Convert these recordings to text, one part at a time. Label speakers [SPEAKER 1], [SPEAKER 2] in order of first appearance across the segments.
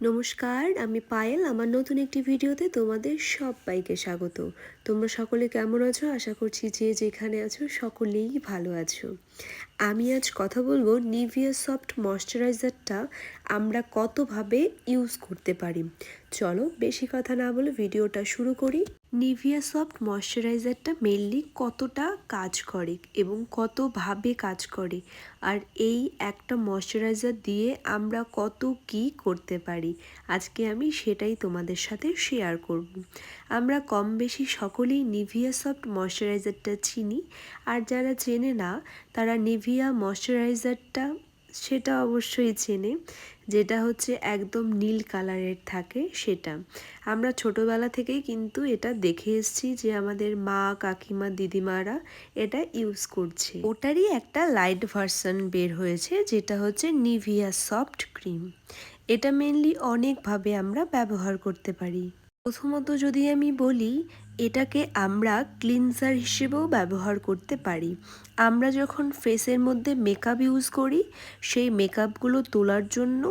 [SPEAKER 1] নমস্কার আমি পায়েল। আমার নতুন একটি ভিডিওতে তোমাদের সবাইকে স্বাগত। তোমরা সকলে কেমন আছো? আশা করছি যে যেখানে আছো সকলেই ভালো আছো। আমি আজ কথা বলব নিভিয়া সফট ময়শ্চারাইজারটা আমরা কতভাবে ইউজ করতে পারি। চলো বেশি কথা না বলে ভিডিওটা শুরু করি। নিভিয়া সফট ময়শ্চারাইজারটা মেনলি কতটা কাজ করে এবং কতভাবে কাজ করে? আর এই একটা ময়শ্চারাইজার দিয়ে আমরা কত কি করতে পারি? আজকে আমি সেটাই তোমাদের সাথে শেয়ার করব। আমরা কম বেশি সকলেই নিভিয়া সফট ময়শ্চারাইজারটা চিনি। আর যারা চেনে না, তারা নিভিয়া ময়শ্চারাইজারটা সেটা অবশ্যই চেনে, যেটা হচ্ছে একদম নীল কালারের থাকে সেটা। আমরা ছোটোবেলা থেকেই কিন্তু এটা দেখে এসছি যে আমাদের মা, কাকিমা, দিদিমারা এটা ইউজ করছে। ওটারই একটা লাইট ভার্সন বের হয়েছে, যেটা হচ্ছে নিভিয়া সফট ক্রিম এটা মেনলি অনেকভাবে আমরা ব্যবহার করতে পারি। প্রথমত যদি আমি বলি, এটাকে আমরা ক্লিনজার হিসেবেও ব্যবহার করতে পারি। আমরা যখন ফেসের মধ্যে মেকআপ ইউজ করি, সেই মেকআপগুলো তোলার জন্য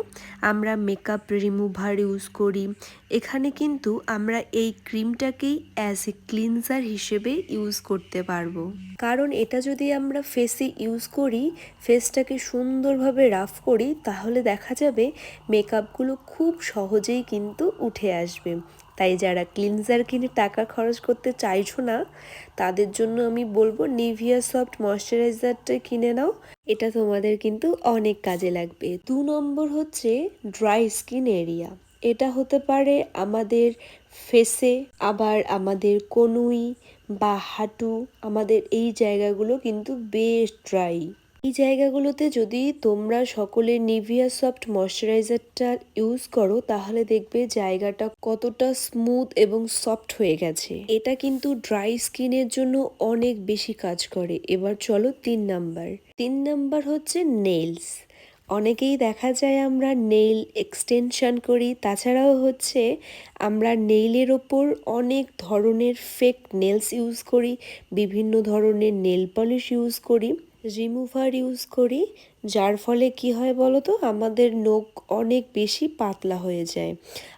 [SPEAKER 1] আমরা মেকআপ রিমুভার ইউজ করি। এখানে কিন্তু আমরা এই ক্রিমটাকেই অ্যাজ এ ক্লিনজার হিসেবে ইউজ করতে পারব। কারণ এটা যদি আমরা ফেসে ইউজ করি ফেসটাকে সুন্দরভাবে রাফ করি, তাহলে দেখা যাবে মেকআপগুলো খুব সহজেই কিন্তু উঠে আসবে। তাই যারা ক্লিনজার কিনে টাকা খরচ করতে চাইছো না, তাদের জন্য আমি বলব নিভিয়া সফট ময়শ্চারাইজারটা কিনে নাও। এটা তোমাদের কিন্তু অনেক কাজে লাগবে। দু নম্বর হচ্ছে ড্রাই স্কিন এরিয়া এটা হতে পারে আমাদের ফেসে আবার আমাদের কনুই বা হাঁটু, আমাদের এই জায়গাগুলো কিন্তু বেশ ড্রাই এই জায়গাগুলোতে যদি তোমরা সকলে নিভিয়া সফট ময়শ্চারাইজারটা ইউজ করো, তাহলে দেখবে জায়গাটা কতটা স্মুথ এবং সফট হয়ে গেছে। এটা কিন্তু ড্রাই স্কিনের জন্য অনেক বেশি কাজ করে। এবার চলো তিন নাম্বার তিন নাম্বার হচ্ছে নেলস অনেকেই দেখা যায় আমরা নেইল এক্সটেনশন করি, তাছাড়াও হচ্ছে আমরা নেইলের ওপর অনেক ধরনের ফেক নেলস ইউজ করি, বিভিন্ন ধরনের নেল পলিশ ইউজ করি। রিমুভার ইউজ করি, যার ফলে কি হয় বলো তো আমাদের নখ অনেক বেশি পাতলা হয়ে যায়।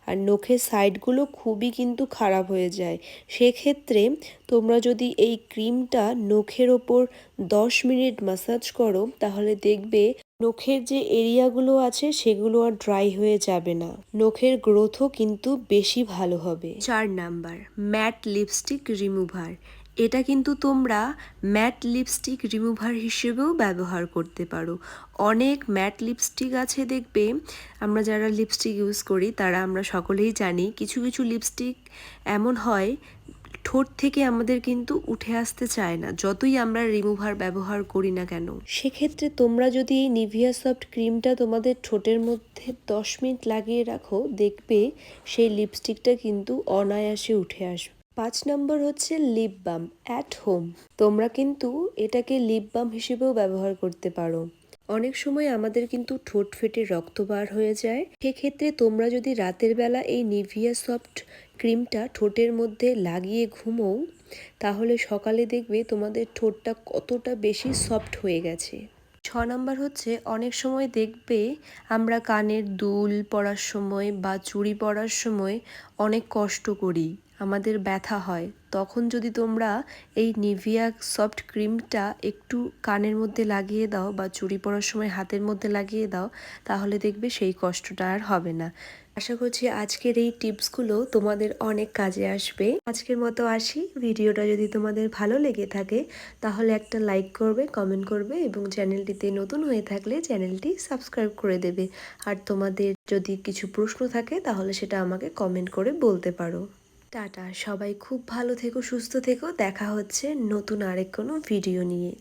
[SPEAKER 1] আর নখের সাইডগুলো খুবই কিন্তু খারাপ হয়ে যায়। সেক্ষেত্রে তোমরা যদি এই ক্রিমটা নখের ওপর দশ মিনিট মাসাজ করো, তাহলে দেখবে নখের যে এরিয়াগুলো আছে সেগুলো আর ড্রাই হয়ে যাবে না। নখের গ্রোথও কিন্তু বেশি ভালো হবে। চার নাম্বার ম্যাট লিপস্টিক রিমুভার এটা কিন্তু তোমরা ম্যাট লিপস্টিক রিমুভার হিসেবেও ব্যবহার করতে পারো। অনেক ম্যাট লিপস্টিক আছে দেখবে, আমরা যারা লিপস্টিক ইউজ করি, তারা আমরা সকলেই জানি, কিছু কিছু লিপস্টিক এমন হয় ঠোঁট থেকে আমাদের কিন্তু উঠে আসতে চায় না, যতই আমরা রিমুভার ব্যবহার করি না কেন। সেক্ষেত্রে তোমরা যদি এই নিভিয়া সফট ক্রিমটা তোমাদের ঠোঁটের মধ্যে দশ মিনিট লাগিয়ে রাখো, দেখবে সেই লিপস্টিকটা কিন্তু অনায়াসে উঠে আসবে। পাঁচ নম্বর হচ্ছে লিপ বাম অ্যাট হোম তোমরা কিন্তু এটাকে লিপ বাম হিসেবেও ব্যবহার করতে পারো। অনেক সময় আমাদের কিন্তু ঠোঁট ফেটে রক্ত বার হয়ে যায়। সেক্ষেত্রে তোমরা যদি রাতের বেলা এই নিভিয়া সফট ক্রিমটা ঠোঁটের মধ্যে লাগিয়ে ঘুমোও, তাহলে সকালে দেখবে তোমাদের ঠোঁটটা কতটা বেশি সফট হয়ে গেছে। ছ নম্বর হচ্ছে, অনেক সময় দেখবে আমরা কানের দুল পরার সময় বা চুড়ি পরার সময় অনেক কষ্ট করি। আমাদের ব্যথা হয়, তখন যদি তোমরা এই নিভিয়া সফট ক্রিমটা একটু কানের মধ্যে লাগিয়ে দাও বা চুরি পরার সময় হাতের মধ্যে লাগিয়ে দাও, তাহলে দেখবে সেই কষ্টটা আর হবে না। আশা করছি আজকের এই টিপসগুলো তোমাদের অনেক কাজে আসবে। আজকের মতো আসি। ভিডিওটা যদি তোমাদের ভালো লেগে থাকে, তাহলে একটা লাইক করবে, কমেন্ট করবে এবং চ্যানেলটিতে নতুন হয়ে থাকলে চ্যানেলটি সাবস্ক্রাইব করে দেবে। আর তোমাদের যদি কিছু প্রশ্ন থাকে, তাহলে সেটা আমাকে কমেন্ট করে বলতে পারো। টাটা সবাই খুব ভালো থেকো সুস্থ থেকো দেখা হচ্ছে নতুন আরেক কোনো ভিডিও নিয়ে।